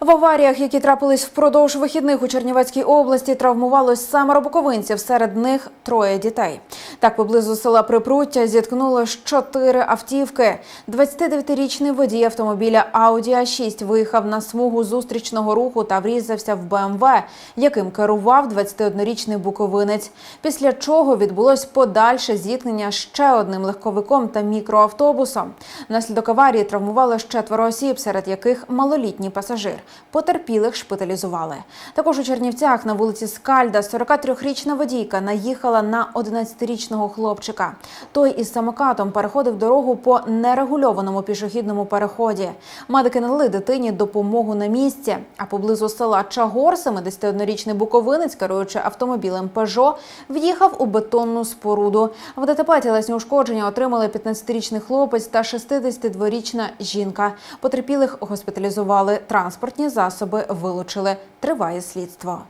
В аваріях, які трапились впродовж вихідних у Чернівецькій області, травмувалось семеро буковинців. Серед них троє дітей. Так поблизу села Припруття зіткнулось чотири автівки. 29-річний водій автомобіля Audi A6 виїхав на смугу зустрічного руху та врізався в БМВ, яким керував 21-річний буковинець. Після чого відбулось подальше зіткнення ще одним легковиком та мікроавтобусом. Внаслідок аварії травмувало четверо осіб, серед яких малолітній пасажир. Потерпілих шпиталізували. Також у Чернівцях на вулиці Скальда 43-річна водійка наїхала на 11-річного хлопчика. Той із самокатом переходив дорогу по нерегульованому пішохідному переході. Медики надали дитині допомогу на місці. А поблизу села Чагор 71-річний буковинець, керуючи автомобілем Пежо, в'їхав у бетонну споруду. В ДТП тілесні ушкодження отримали 15-річний хлопець та 62-річна жінка. Потерпілих госпіталізували. Транспортні засоби вилучили. Триває слідство.